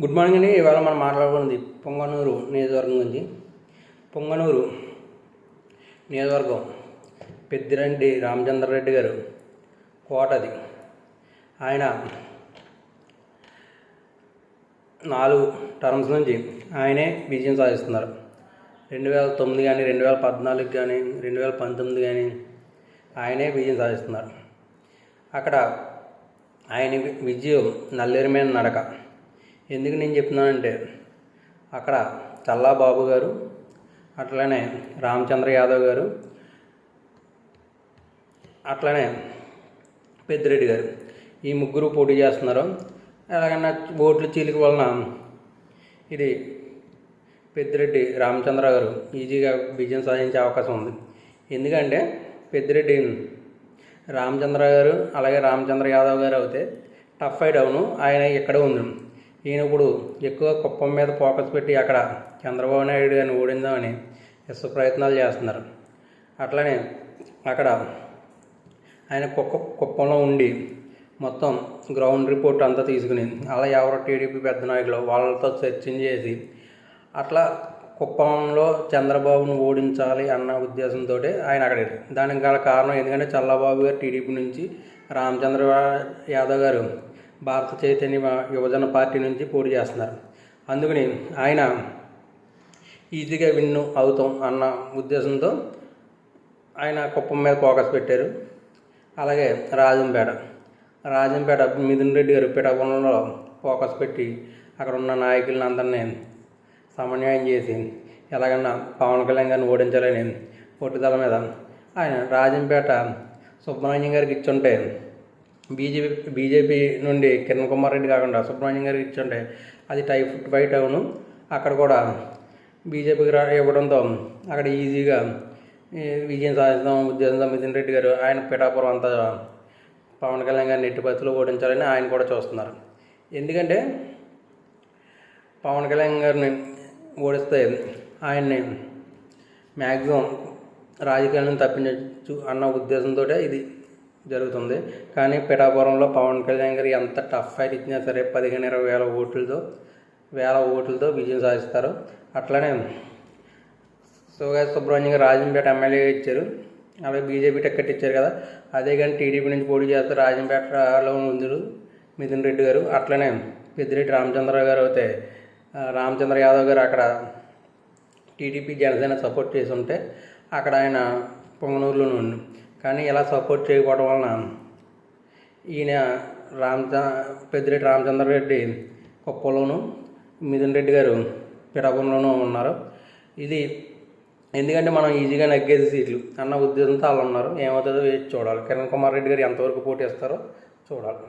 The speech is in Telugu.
గుడ్ మార్నింగ్ అండి. ఇవాళ మనం మాట్లాడుకున్నది పొంగనూరు నియోజకవర్గం గురించి. పొంగనూరు నియోజకవర్గం పెద్దిరెడ్డి రామచంద్రరెడ్డి గారు కోటది. ఆయన నాలుగు టర్మ్స్ నుంచి ఆయనే విజయం సాధిస్తున్నారు. రెండు వేల తొమ్మిది కానీ రెండు వేల పద్నాలుగు కానీ రెండు వేల పంతొమ్మిది కానీ ఆయనే విజయం సాధిస్తున్నారు. అక్కడ ఆయన విజయం నల్లేరు మీద నడక. ఎందుకు నేను చెప్తున్నానంటే అక్కడ చల్లా బాబు గారు అట్లనే రామచంద్ర యాదవ్ గారు అట్లనే పెద్దిరెడ్డి గారు ఈ ముగ్గురు పోటీ చేస్తున్నారు ఎలాగన్నా ఓట్లు చీలిక వలన ఇది పెద్దిరెడ్డి రామచంద్ర గారు ఈజీగా విజయం సాధించే అవకాశం ఉంది. ఎందుకంటే పెద్దిరెడ్డి రామచంద్ర గారు అలాగే రామచంద్ర యాదవ్ గారు అయితే టఫ్ ఫైట్ అవును. ఆయన ఇక్కడే ఉంది. ఈయన ఇప్పుడు ఎక్కువ కుప్పం మీద ఫోకస్ పెట్టి అక్కడ చంద్రబాబు నాయుడు గారిని ఓడిందామని విశ్వ ప్రయత్నాలు చేస్తున్నారు. అట్లనే అక్కడ ఆయన కుక్క కుప్పంలో ఉండి మొత్తం గ్రౌండ్ రిపోర్ట్ అంతా తీసుకుని అలా ఎవరో టీడీపీ పెద్ద నాయకులు వాళ్ళతో చర్చలు చేసి అట్లా కుప్పంలో చంద్రబాబును ఓడించాలి అన్న ఉద్దేశంతో ఆయన అక్కడ దానికి గల కారణం ఎందుకంటే చల్లబాబు గారు టీడీపీ నుంచి రామచంద్ర యాదవ్ గారు భారత చైతన్య యువజన పార్టీ నుంచి పోటీ చేస్తున్నారు. అందుకని ఆయన ఈజీగా విన్ను అవుతాం అన్న ఉద్దేశంతో ఆయన కుప్పం మీద ఫోకస్ పెట్టారు. అలాగే రాజంపేట. రాజంపేట మిథున్ రెడ్డి గారు పిఠాపురంలో ఫోకస్ పెట్టి అక్కడ ఉన్న నాయకులను అందరినీ సమన్వయం చేసి ఎలాగన్నా పవన్ కళ్యాణ్ గారిని ఓడించాలని పట్టుదల మీద ఆయన రాజంపేట సుబ్రహ్మణ్యం గారికి ఇచ్చుంటే బీజేపీ బీజేపీ నుండి కిరణ్ కుమార్ రెడ్డి కాకుండా సుబ్రహ్మణ్యం గారికి ఇచ్చుంటే అది టైఫ్ ఫైట్ అవును. అక్కడ కూడా బీజేపీకి రా ఇవ్వడంతో అక్కడ ఈజీగా విజయం సాధిస్తాం. ఉద్యోగం మిథున్ రెడ్డి గారు ఆయన పిఠాపురం అంతా పవన్ కళ్యాణ్ గారిని ఎట్టి ఓడించాలని ఆయన కూడా చూస్తున్నారు. ఎందుకంటే పవన్ కళ్యాణ్ గారిని ఓడిస్తే ఆయన్ని మ్యాక్సిమం రాజకీయాలను తప్పించు తప్పించవచ్చు అన్న ఉద్దేశంతో ఇది జరుగుతుంది. కానీ పిఠాపురంలో పవన్ కళ్యాణ్ గారు ఎంత టఫ్ ఫైట్ ఇచ్చినా సరే పదిహేను ఇరవై వేల ఓట్లతో వేల ఓట్లతో విజయం సాధిస్తారు. అట్లనే సోగా సుబ్రహ్మణ్యం గారు రాజంపేట ఎమ్మెల్యే ఇచ్చారు. అలాగే బీజేపీ టికెట్ ఇచ్చారు కదా. అదే కానీ టీడీపీ నుంచి పోటీ చేస్తే రాజంపేటలో ఉందరు మిథున్ రెడ్డి గారు. అట్లనే పెద్దిరెడ్డి రామచంద్రరావు గారు అయితే రామచంద్ర యాదవ్ గారు అక్కడ టీడీపీ జనసేన సపోర్ట్ చేసి ఉంటే అక్కడ ఆయన పొంగనూరులోనే ఉండు కానీ ఇలా సపోర్ట్ చేయకపోవడం వలన ఈయన రామచ పెద్దిరెడ్డి రామచంద్ర రెడ్డి కుప్పలోను మిథున్ రెడ్డి గారు పిఠాపురంలోనూ ఉన్నారు. ఇది ఎందుకంటే మనం ఈజీగా నగ్గేది సీట్లు అన్న ఉద్దేశంతో వాళ్ళు ఉన్నారు. ఏమవుతుందో చూడాలి. కిరణ్ కుమార్ రెడ్డి గారు ఎంతవరకు పోటీ ఇస్తారో చూడాలి.